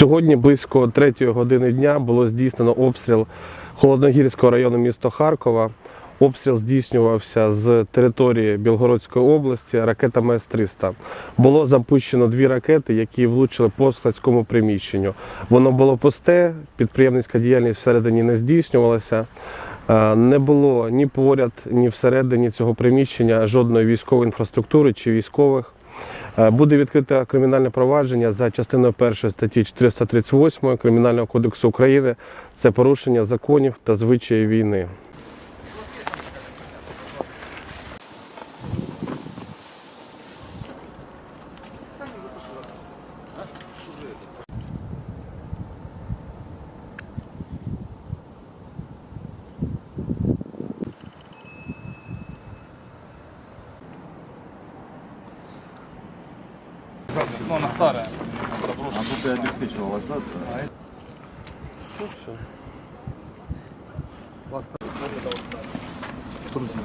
Сьогодні близько 3 години дня було здійснено обстріл Холодногірського району міста Харкова. Обстріл здійснювався з території Білгородської області ракетами С-300. Було запущено дві ракети, які влучили по складському приміщенню. Воно було пусте, підприємницька діяльність всередині не здійснювалася. Е, Не було ні поряд, ні всередині цього приміщення жодної військової інфраструктури чи військових. Е, Буде відкрите кримінальне провадження за частиною 1 статті 438 Кримінального кодексу України. Це порушення законів та звичаїв війни. Ну, она старая. А тут и обеспечивалась, да? Друзья.